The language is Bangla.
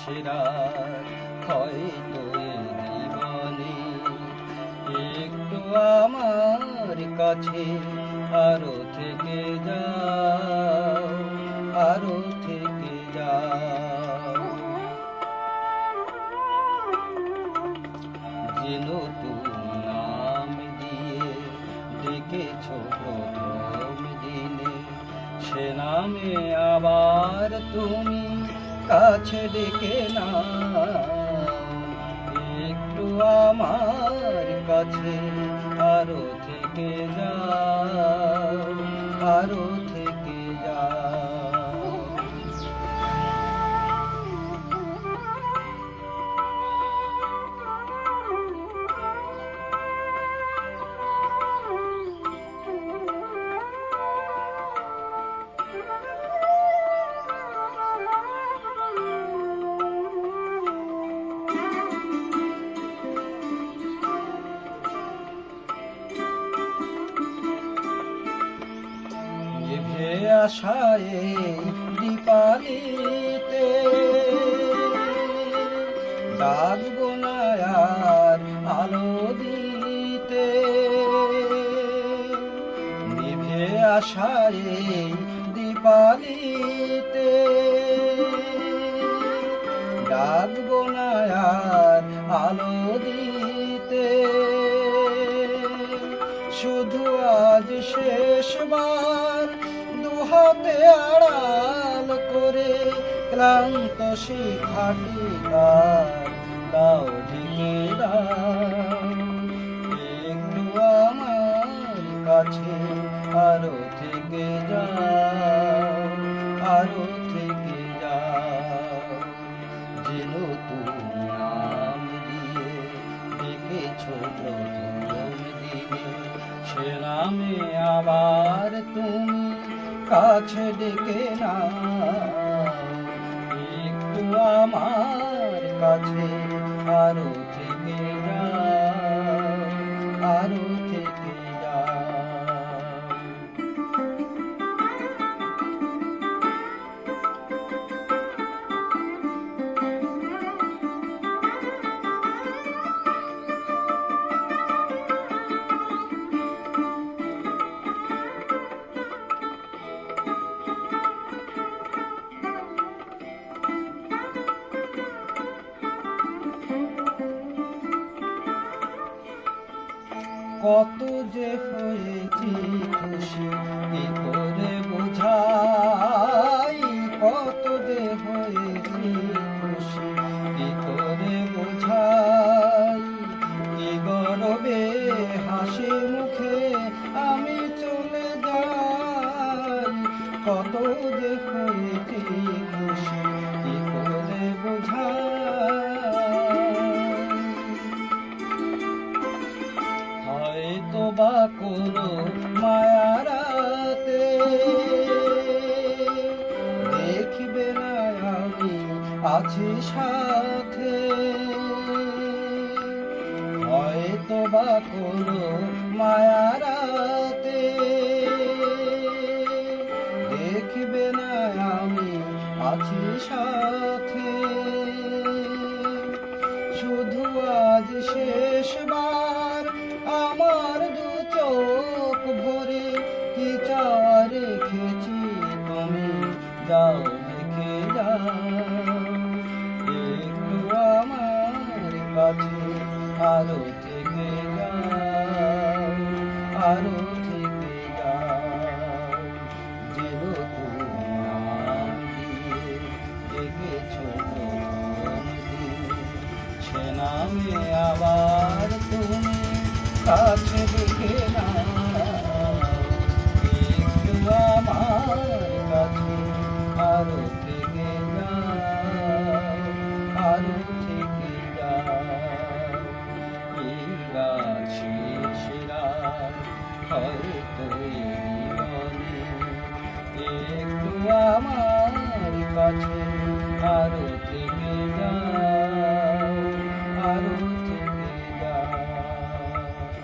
সেরা হয়তো জীবনে। একটু আমার কাছে আরও থেকে যাও, আরও থেকে যাও। যে নাম দিয়ে ডেকেছ প্রথম দিনে, সে নামে আবার তুমি কাছে ডেকে না একটু আমার কাছে আরও থেকে যাও। আশায় দীপালিতে ডাকবো না আর আলো দিতে। নিভে আশায় দীপালিতে ডাকবো না আর আলো দিতে। শুধু আজ শেষবার দুহাতে আড়াল করে ক্লান্ত শিখাটি তার দাও ঢেকে একটু আমার কাছে আরও থেকে যাও, আরও থেকে যা যে নতুন নাম দিয়ে ডেকেছ প্রথম দিনে, সে নামে আবার তুমি কাছে ডেকে না। একটু আমার কাছে আরও কত যে হয়েছি খুশি, কি করে বোঝাই? কত যে হয়েছি খুশি, কি করে বোঝাই? কি গরবে হাসি মুখে আমি চলে যাই? কত কোনো মায়ারাতে। দেখবে না আমি, আছি সাথে। হয়তো বা কোনো মায়ারাতে। দেখবে না আমি, আছি সাথে। শুধু আজ শেষবার চোখ ভরে কি চা রেখেছি তুমি? যাও দেখে যাও। একটু আমার কাছে আরও থেকে যাও, আরও থেকে যাও। যে তোমার দিয়ে ডেকেছ একটু আমার কাছে আরও থেকে